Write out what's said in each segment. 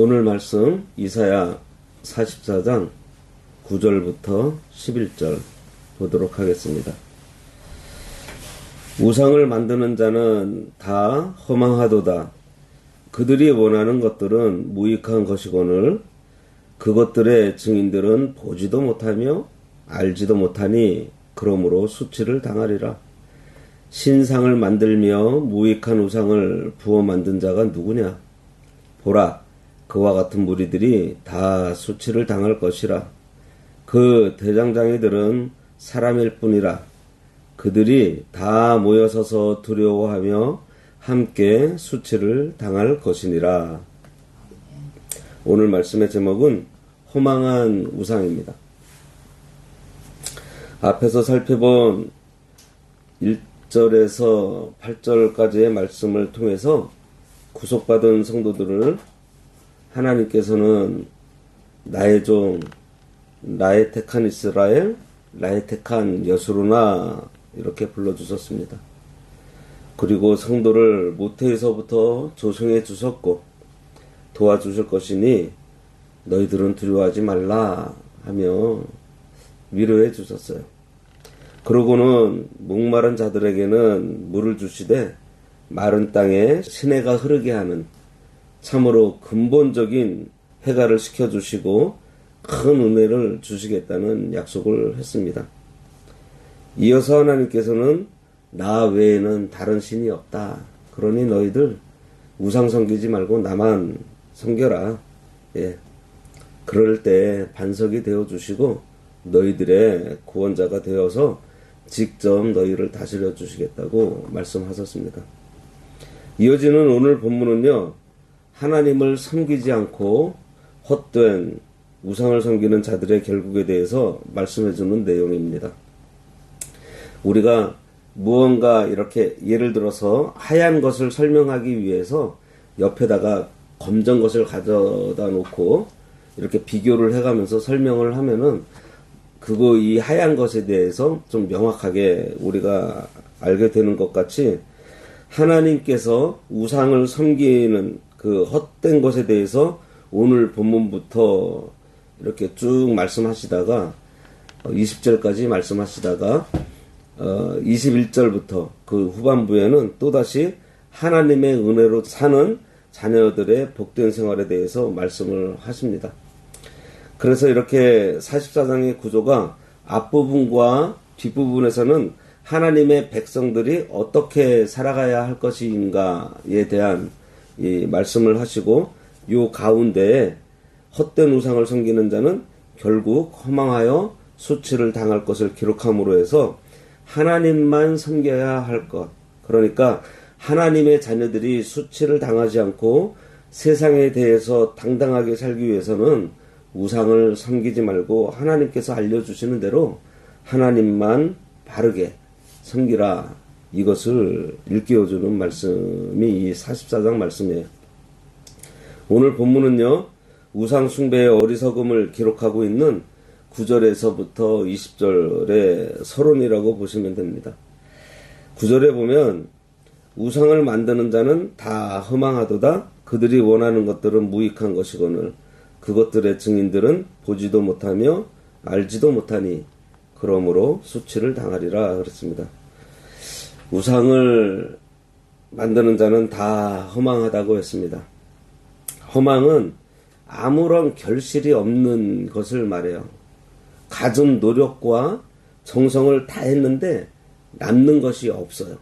오늘 말씀 이사야 44장 9절부터 11절 보도록 하겠습니다. 우상을 만드는 자는 다 허망하도다. 그들이 원하는 것들은 무익한 것이거늘 그것들의 증인들은 보지도 못하며 알지도 못하니 그러므로 수치를 당하리라. 신상을 만들며 무익한 우상을 부어 만든 자가 누구냐? 보라, 그와 같은 무리들이 다 수치를 당할 것이라. 그 대장장이들은 사람일 뿐이라. 그들이 다 모여서서 두려워하며 함께 수치를 당할 것이니라. 오늘 말씀의 제목은 호망한 우상입니다. 앞에서 살펴본 1절에서 8절까지의 말씀을 통해서 구속받은 성도들을 하나님께서는 나의 종, 나의 택한 이스라엘, 나의 택한 여수로나 이렇게 불러주셨습니다. 그리고 성도를 모태에서부터 조성해 주셨고 도와주실 것이니 너희들은 두려워하지 말라 하며 위로해 주셨어요. 그러고는 목마른 자들에게는 물을 주시되 마른 땅에 시내가 흐르게 하는 참으로 근본적인 해가를 시켜주시고 큰 은혜를 주시겠다는 약속을 했습니다. 이어서 하나님께서는 나 외에는 다른 신이 없다. 그러니 너희들 우상 섬기지 말고 나만 섬겨라. 예. 그럴 때 반석이 되어 주시고 너희들의 구원자가 되어서 직접 너희를 다스려 주시겠다고 말씀하셨습니다. 이어지는 오늘 본문은요. 하나님을 섬기지 않고 헛된 우상을 섬기는 자들의 결국에 대해서 말씀해 주는 내용입니다. 우리가 무언가 이렇게 예를 들어서 하얀 것을 설명하기 위해서 옆에다가 검정 것을 가져다 놓고 이렇게 비교를 해가면서 설명을 하면은 그거 이 하얀 것에 대해서 좀 명확하게 우리가 알게 되는 것 같이 하나님께서 우상을 섬기는 그 헛된 것에 대해서 오늘 본문부터 이렇게 쭉 말씀하시다가 20절까지 말씀하시다가 21절부터 그 후반부에는 또다시 하나님의 은혜로 사는 자녀들의 복된 생활에 대해서 말씀을 하십니다. 그래서 이렇게 44장의 구조가 앞부분과 뒷부분에서는 하나님의 백성들이 어떻게 살아가야 할 것인가에 대한 이 말씀을 하시고 요 가운데에 헛된 우상을 섬기는 자는 결국 허망하여 수치를 당할 것을 기록함으로 해서 하나님만 섬겨야 할 것. 그러니까 하나님의 자녀들이 수치를 당하지 않고 세상에 대해서 당당하게 살기 위해서는 우상을 섬기지 말고 하나님께서 알려주시는 대로 하나님만 바르게 섬기라. 이것을 일깨워주는 말씀이 이 44장 말씀이에요. 오늘 본문은요, 우상숭배의 어리석음을 기록하고 있는 9절에서부터 20절의 서론이라고 보시면 됩니다. 9절에 보면 우상을 만드는 자는 다 허망하도다. 그들이 원하는 것들은 무익한 것이거늘 그것들의 증인들은 보지도 못하며 알지도 못하니 그러므로 수치를 당하리라 그랬습니다. 우상을 만드는 자는 다 허망하다고 했습니다. 허망은 아무런 결실이 없는 것을 말해요. 가진 노력과 정성을 다 했는데 남는 것이 없어요.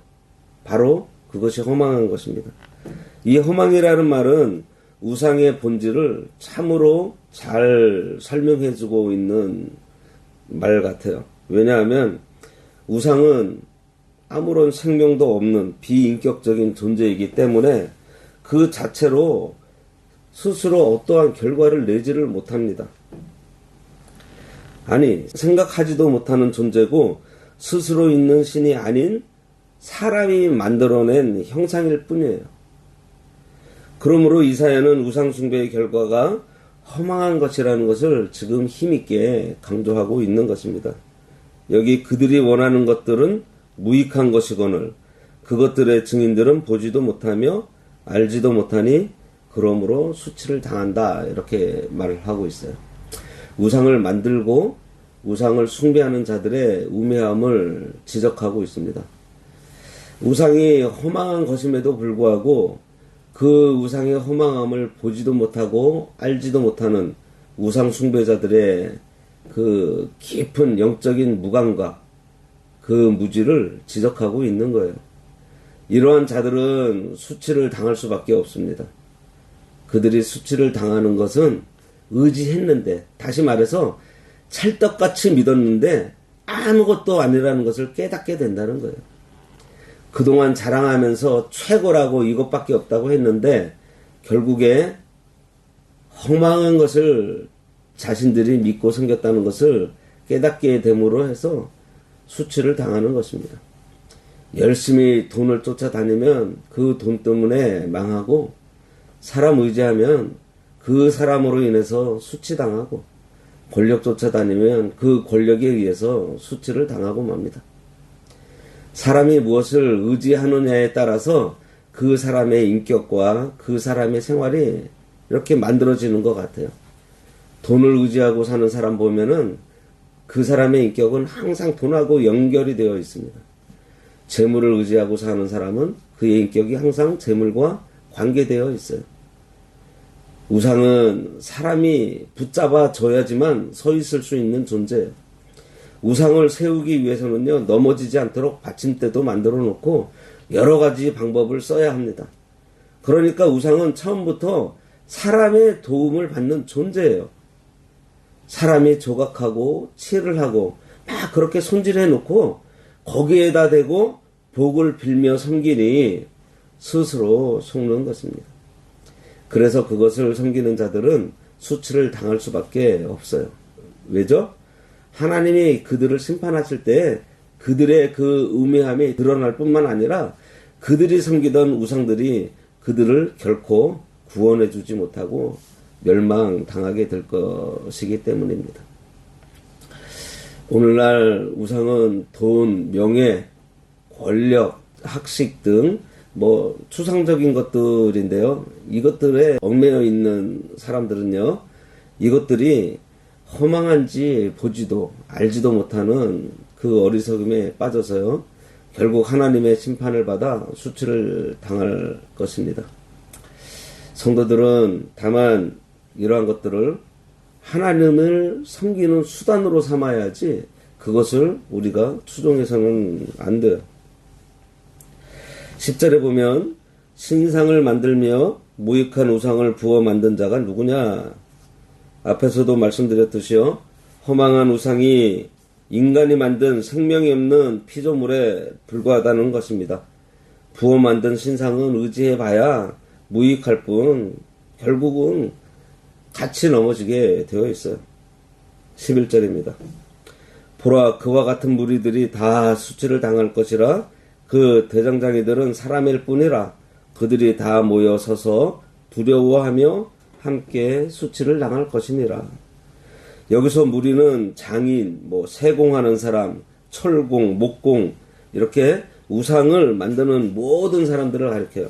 바로 그것이 허망한 것입니다. 이 허망이라는 말은 우상의 본질을 참으로 잘 설명해 주고 있는 말 같아요. 왜냐하면 우상은 아무런 생명도 없는 비인격적인 존재이기 때문에 그 자체로 스스로 어떠한 결과를 내지를 못합니다. 아니, 생각하지도 못하는 존재고 스스로 있는 신이 아닌 사람이 만들어낸 형상일 뿐이에요. 그러므로 이사야는 우상숭배의 결과가 허망한 것이라는 것을 지금 힘있게 강조하고 있는 것입니다. 여기 그들이 원하는 것들은 무익한 것이거늘 그것들의 증인들은 보지도 못하며 알지도 못하니 그러므로 수치를 당한다. 이렇게 말을 하고 있어요. 우상을 만들고 우상을 숭배하는 자들의 우매함을 지적하고 있습니다. 우상이 허망한 것임에도 불구하고 그 우상의 허망함을 보지도 못하고 알지도 못하는 우상 숭배자들의 그 깊은 영적인 무감과 그 무지를 지적하고 있는 거예요. 이러한 자들은 수치를 당할 수밖에 없습니다. 그들이 수치를 당하는 것은 의지했는데, 다시 말해서 찰떡같이 믿었는데 아무것도 아니라는 것을 깨닫게 된다는 거예요. 그동안 자랑하면서 최고라고 이것밖에 없다고 했는데 결국에 허망한 것을 자신들이 믿고 섬겼다는 것을 깨닫게 됨으로 해서 수치를 당하는 것입니다. 열심히 돈을 쫓아다니면 그 돈 때문에 망하고 사람 의지하면 그 사람으로 인해서 수치당하고 권력 쫓아다니면 그 권력에 의해서 수치를 당하고 맙니다. 사람이 무엇을 의지하느냐에 따라서 그 사람의 인격과 그 사람의 생활이 이렇게 만들어지는 것 같아요. 돈을 의지하고 사는 사람 보면은 그 사람의 인격은 항상 돈하고 연결이 되어 있습니다. 재물을 의지하고 사는 사람은 그의 인격이 항상 재물과 관계되어 있어요. 우상은 사람이 붙잡아 줘야지만 서 있을 수 있는 존재예요. 우상을 세우기 위해서는요, 넘어지지 않도록 받침대도 만들어 놓고 여러 가지 방법을 써야 합니다. 그러니까 우상은 처음부터 사람의 도움을 받는 존재예요. 사람이 조각하고 칠을 하고 막 그렇게 손질해 놓고 거기에다 대고 복을 빌며 섬기니 스스로 속는 것입니다. 그래서 그것을 섬기는 자들은 수치를 당할 수밖에 없어요. 왜죠? 하나님이 그들을 심판하실 때 그들의 그 우매함이 드러날 뿐만 아니라 그들이 섬기던 우상들이 그들을 결코 구원해 주지 못하고 멸망당하게 될 것이기 때문입니다. 오늘날 우상은 돈, 명예, 권력, 학식 등 뭐 추상적인 것들인데요. 이것들에 얽매여 있는 사람들은요. 이것들이 허망한지 보지도 알지도 못하는 그 어리석음에 빠져서요. 결국 하나님의 심판을 받아 수치를 당할 것입니다. 성도들은 다만 이러한 것들을 하나님을 섬기는 수단으로 삼아야지 그것을 우리가 추종해서는 안 돼요. 10절에 보면 신상을 만들며 무익한 우상을 부어 만든 자가 누구냐? 앞에서도 말씀드렸듯이요. 허망한 우상이 인간이 만든 생명이 없는 피조물에 불과하다는 것입니다. 부어 만든 신상은 의지해 봐야 무익할 뿐 결국은 같이 넘어지게 되어 있어요. 11절입니다. 보라 그와 같은 무리들이 다 수치를 당할 것이라 그 대장장이들은 사람일 뿐이라 그들이 다 모여 서서 두려워하며 함께 수치를 당할 것이니라. 여기서 무리는 장인, 뭐 세공하는 사람, 철공, 목공 이렇게 우상을 만드는 모든 사람들을 가리켜요.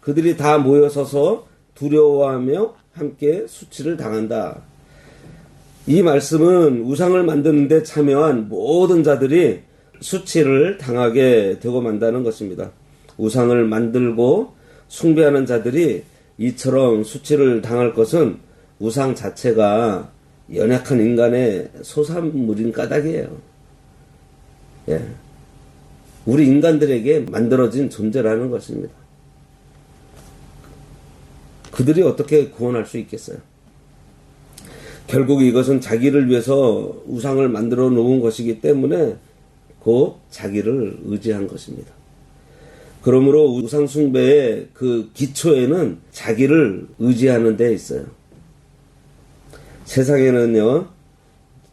그들이 다 모여서서 두려워하며 함께 수치를 당한다. 이 말씀은 우상을 만드는데 참여한 모든 자들이 수치를 당하게 되고 만다는 것입니다. 우상을 만들고 숭배하는 자들이 이처럼 수치를 당할 것은 우상 자체가 연약한 인간의 소산물인 까닭이에요. 예. 우리 인간들에게 만들어진 존재라는 것입니다. 그들이 어떻게 구원할 수 있겠어요? 결국 이것은 자기를 위해서 우상을 만들어 놓은 것이기 때문에 곧 자기를 의지한 것입니다. 그러므로 우상숭배의 그 기초에는 자기를 의지하는 데 있어요. 세상에는요,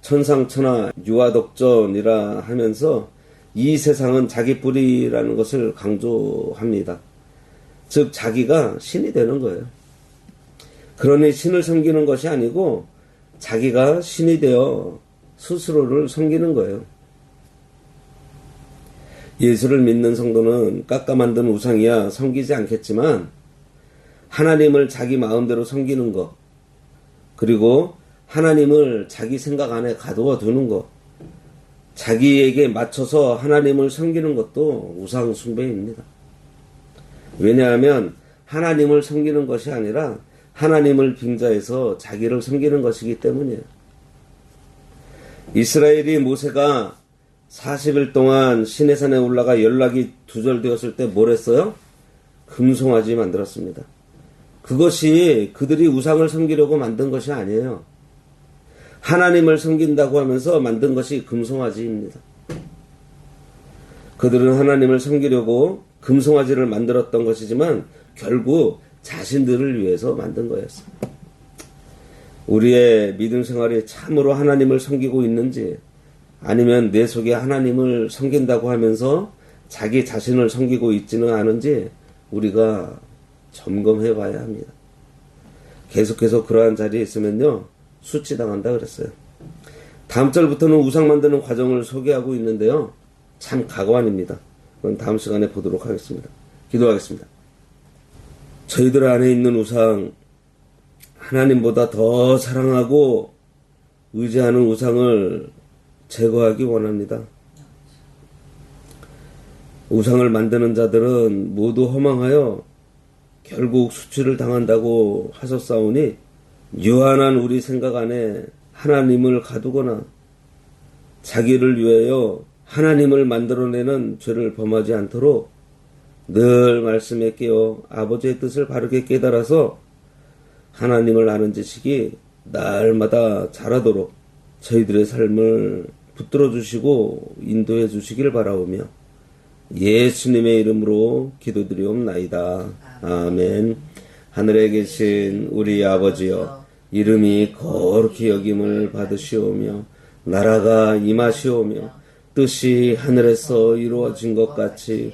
천상천하 유아독전이라 하면서 이 세상은 자기 뿌리라는 것을 강조합니다. 즉, 자기가 신이 되는 거예요. 그러니 신을 섬기는 것이 아니고 자기가 신이 되어 스스로를 섬기는 거예요. 예수를 믿는 성도는 깎아 만든 우상이야 섬기지 않겠지만 하나님을 자기 마음대로 섬기는 것, 그리고 하나님을 자기 생각 안에 가두어 두는 것, 자기에게 맞춰서 하나님을 섬기는 것도 우상 숭배입니다. 왜냐하면 하나님을 섬기는 것이 아니라 하나님을 빙자해서 자기를 섬기는 것이기 때문이에요. 이스라엘이 모세가 40일 동안 시내산에 올라가 연락이 두절되었을 때 뭘 했어요? 금송아지 만들었습니다. 그것이 그들이 우상을 섬기려고 만든 것이 아니에요. 하나님을 섬긴다고 하면서 만든 것이 금송아지입니다. 그들은 하나님을 섬기려고 금송아지를 만들었던 것이지만 결국 자신들을 위해서 만든 거였어요. 우리의 믿음 생활이 참으로 하나님을 섬기고 있는지 아니면 내 속에 하나님을 섬긴다고 하면서 자기 자신을 섬기고 있지는 않은지 우리가 점검해 봐야 합니다. 계속해서 그러한 자리에 있으면요, 수치당한다 그랬어요. 다음 절부터는 우상 만드는 과정을 소개하고 있는데요, 참 가관입니다. 그건 다음 시간에 보도록 하겠습니다. 기도하겠습니다. 저희들 안에 있는 우상, 하나님보다 더 사랑하고 의지하는 우상을 제거하기 원합니다. 우상을 만드는 자들은 모두 허망하여 결국 수치를 당한다고 하셨사오니 유한한 우리 생각 안에 하나님을 가두거나 자기를 위하여 하나님을 만들어내는 죄를 범하지 않도록 늘 말씀에 깨어 아버지의 뜻을 바르게 깨달아서 하나님을 아는 지식이 날마다 자라도록 저희들의 삶을 붙들어 주시고 인도해 주시길 바라오며 예수님의 이름으로 기도드리옵나이다. 아멘. 하늘에 계신 우리 아버지여 이름이 거룩히 여김을 받으시오며 나라가 임하시오며 뜻이 하늘에서 이루어진 것 같이